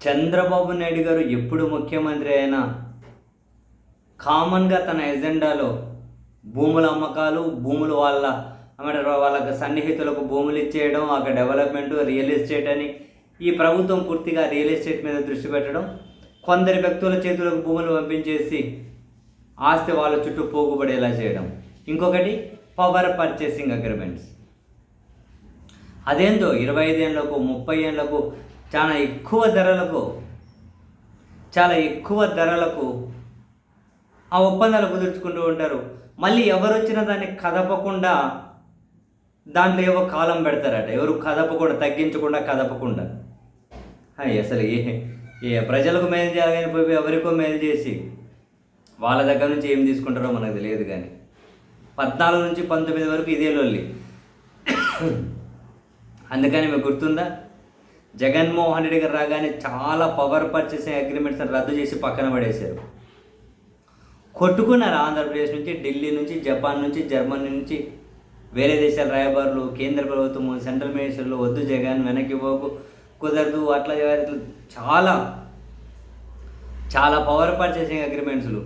చంద్రబాబు నాయుడు గారు ఎప్పుడు ముఖ్యమంత్రి అయినా కామన్గా తన ఎజెండాలో భూముల అమ్మకాలు భూములు వాళ్ళ ఏమంటారు వాళ్ళకి సన్నిహితులకు భూములు ఇచ్చేయడం అక్కడ డెవలప్మెంట్ రియల్ ఎస్టేట్ అని ఈ ప్రభుత్వం పూర్తిగా రియల్ ఎస్టేట్ మీద దృష్టి పెట్టడం కొందరి వ్యక్తుల చేతులకు భూములు పంపించేసి ఆస్తి వాళ్ళ చుట్టూ పోగుబడేలా చేయడం. ఇంకొకటి పవర్ పర్చేసింగ్ అగ్రిమెంట్స్ అదేందో ఇరవై ఐదేళ్ళకు ముప్పై ఏళ్ళకు చాలా ఎక్కువ ధరలకు చాలా ఎక్కువ ధరలకు ఆ ఒప్పందాలు కుదుర్చుకుంటూ ఉంటారు. మళ్ళీ ఎవరు వచ్చినా దాన్ని కదపకుండా దాంట్లో ఏవో కాలం పెడతారట. ఎవరు కదపకుండా తగ్గించకుండా కదపకుండా. అసలు ఏ ఏ ప్రజలకు మేలు చేయాలని పోయి ఎవరికో మేలు చేసి వాళ్ళ దగ్గర నుంచి ఏం తీసుకుంటారో మనకు తెలియదు కానీ. పద్నాలుగు నుంచి పంతొమ్మిది వరకు ఇదే లొల్లి. అందుకని మీకు గుర్తుందా? జగన్మోహన్ రెడ్డి గారు రాగానే చాలా పవర్ పర్చేసింగ్ అగ్రిమెంట్స్ రద్దు చేసి పక్కన పడేశారు. కొట్టుకున్నారు ఆంధ్రప్రదేశ్ నుంచి ఢిల్లీ నుంచి జపాన్ నుంచి జర్మనీ నుంచి. వేరే దేశాల రాయబారులు కేంద్ర ప్రభుత్వం సెంట్రల్ మినిస్టర్లు వద్దు జగన్ వెనక్కి పోకు కుదరదు అట్లా చాలా చాలా పవర్ పర్చేసింగ్ అగ్రిమెంట్స్లు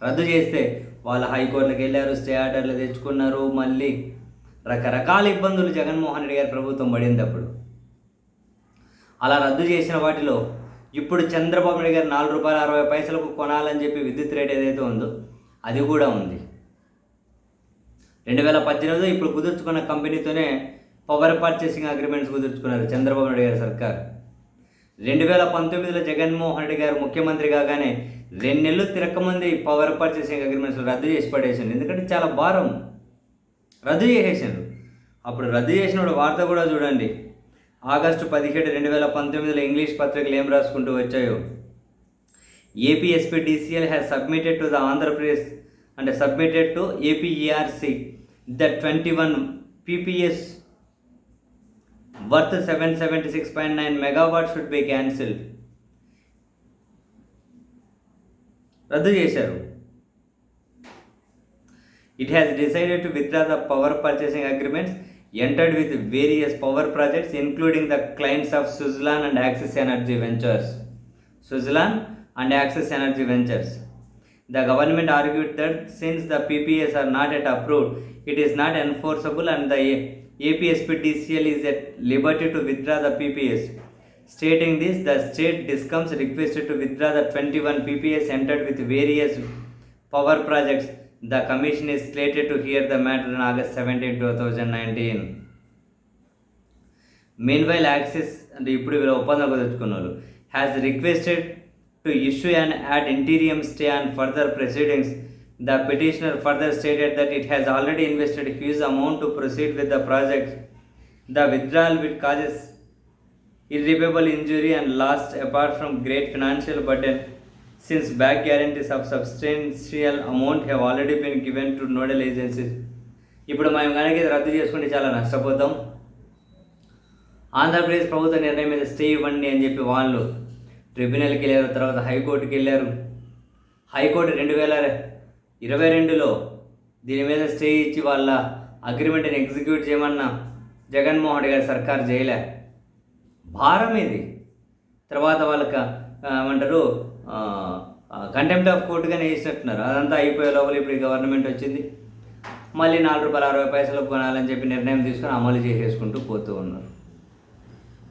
రద్దు చేస్తే వాళ్ళు హైకోర్టులకు వెళ్ళారు స్టే ఆర్డర్లు తెచ్చుకున్నారు మళ్ళీ రకరకాల ఇబ్బందులు జగన్మోహన్ రెడ్డి గారి ప్రభుత్వం పడింది అప్పుడు. అలా రద్దు చేసిన వాటిలో ఇప్పుడు చంద్రబాబు నాయుడు గారు నాలుగు రూపాయల అరవై పైసలకు కొనాలని చెప్పి విద్యుత్ రేట్ ఏదైతే ఉందో అది కూడా ఉంది. రెండు వేల పద్దెనిమిదిలో ఇప్పుడు కుదుర్చుకున్న కంపెనీతోనే పవర్ పర్చేసింగ్ అగ్రిమెంట్స్ కుదుర్చుకున్నారు చంద్రబాబు నాయుడు గారి సర్కార్. రెండు వేల పంతొమ్మిదిలో జగన్మోహన్ రెడ్డి గారు ముఖ్యమంత్రి కాగానే రెండు నెలలు తిరక్కమంది పవర్ పర్చేసింగ్ అగ్రిమెంట్స్ రద్దు చేసి పడేసిండు ఎందుకంటే చాలా భారం. రద్దు చేసేసారు అప్పుడు రద్దు చేసినప్పుడు వార్త కూడా చూడండి. ఆగస్టు పదిహేడు రెండు వేల పంతొమ్మిదిలో ఇంగ్లీష్ పత్రికలు ఏం రాసుకుంటూ వచ్చాయో? APSP DCL has submitted to the Andhra Pradesh అంటే submitted to APERC the twenty one PPAs worth seven seventy six point nine megawatt should be cancelled రద్దు చేశారు. It has decided to withdraw the power purchasing agreements entered with various power projects including the clients of Suzlon and Axis Energy Ventures. Suzlon and Axis Energy Ventures. The government argued that since the PPAs are not yet approved, it is not enforceable and the APSPTCL is at liberty to withdraw the PPAs. Stating this, the state discoms requested to withdraw the 21 PPAs entered with various power projects The commission is slated to hear the matter on August 17, 2019. Meanwhile Axis అంటే ఇప్పుడు వీళ్ళ ఒప్పందం కుదుర్చుకున్న has requested to issue and ad interim stay and further proceedings the petitioner further stated that it has already invested huge amount to proceed with the project the withdrawal wit causes irreparable injury and lost apart from great financial burden since back guarantees of substantial amount have already been given to nodal agencies. ఇప్పుడు మనం కనుక ఇది రద్దు చేసుకుంటే చాలా నష్టపోతాం. ఆంధ్రప్రదేశ్ ప్రభుత్వ నిర్ణయం మీద స్టే ఇవ్వండి అని చెప్పి వాళ్ళు ట్రిబ్యునల్కి వెళ్ళారు తర్వాత హైకోర్టుకి వెళ్ళారు. హైకోర్టు రెండు వేల ఇరవై రెండులో దీని మీద స్టే ఇచ్చి వాళ్ళ అగ్రిమెంట్ని ఎగ్జిక్యూట్ చేయమన్న జగన్మోహన్ రెడ్డి గారి సర్కార్ చేయలే. భారం ఇది. తర్వాత వాళ్ళకి ఏమంటారు కంటెంప్ట్ ఆఫ్ కోర్టుగానే వేసినట్టున్నారు అదంతా అయిపోయే లోపల ఇప్పుడు గవర్నమెంట్ వచ్చింది. మళ్ళీ నాలుగు రూపాయల అరవై పైసలు కొనాలని చెప్పి నిర్ణయం తీసుకొని అమలు చేసేసుకుంటూ పోతూ ఉన్నారు.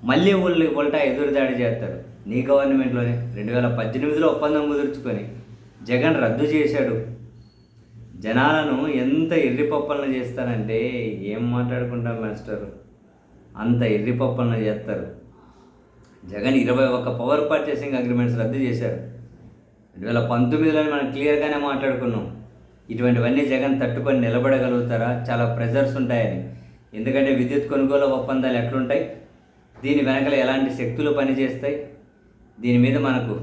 మళ్ళీ వాళ్ళు ఉల్టా ఎదురు దాడి చేస్తారు. నీ గవర్నమెంట్లోనే. రెండు వేల పద్దెనిమిదిలో ఒప్పందం కుదుర్చుకొని జగన్ రద్దు చేశాడు. జనాలను ఎంత ఎర్రిపప్పలను చేస్తారంటే ఏం మాట్లాడుకుంటాం మాస్టర్? అంత ఎర్రిపప్పలను చేస్తారు. జగన్ ఇరవై ఒక్క పవర్ పర్చేసింగ్ అగ్రిమెంట్స్ రద్దు చేశారు. రెండు వేల పంతొమ్మిదిలో మనం క్లియర్గానే మాట్లాడుకున్నాం. ఇటువంటివన్నీ జగన్ తట్టుకొని నిలబడగలుగుతారా? చాలా ప్రెజర్స్ ఉంటాయని. ఎందుకంటే విద్యుత్ కొనుగోలు ఒప్పందాలు ఎట్లుంటాయి? దీని వెనకల ఎలాంటి శక్తులు పనిచేస్తాయి? దీని మీద మనకు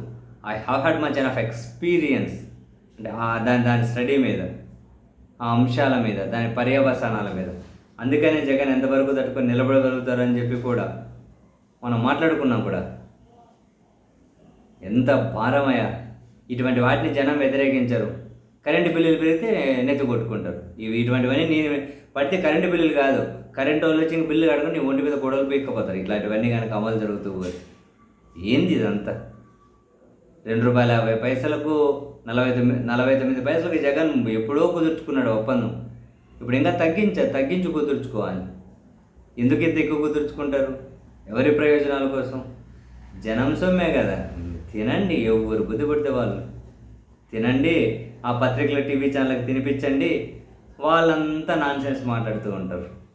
I have had much of experience అంటే దాని దాని స్టడీ మీద ఆ అంశాల మీద దాని పర్యవసానాల మీద. అందుకనే జగన్ ఎంతవరకు తట్టుకొని నిలబడగలుగుతారని చెప్పి కూడా మనం మాట్లాడుకున్నాం కూడా. ఎంత భారమయ్యా. ఇటువంటి వాటిని జనం వ్యతిరేకించరు. కరెంటు బిల్లులు పెరిగితే నెత్తి కొట్టుకుంటారు. ఇవి ఇటువంటివన్నీ నేను పడితే కరెంటు బిల్లులు కాదు. కరెంటు వాళ్ళు వచ్చి బిల్లు కడుకుని నీ ఒంటి మీద గొడవలు పీక్కపోతారు. ఇట్లాంటివన్నీ కనుక అమలు జరుగుతూ పోయి ఏంది ఇదంతా? రెండు రూపాయల యాభై పైసలకు నలభై తొమ్మిది నలభై తొమ్మిది పైసలకి జగన్ ఎప్పుడో కుదుర్చుకున్నాడు ఒప్పందం. ఇప్పుడు ఇంకా తగ్గించ తగ్గించి కుదుర్చుకోవాలి ఎందుకు ఇంత ఎక్కువ కుదుర్చుకుంటారు? ఎవరి ప్రయోజనాల కోసం? జనం సొమ్మే కదా. తినండి ఎవరు బుద్ధిపడితే వాళ్ళు. తినండి ఆ పత్రికల టీవీ ఛానళ్ళకి తినిపించండి. వాళ్ళంతా నాన్సెన్స్ మాట్లాడుతూ ఉంటారు.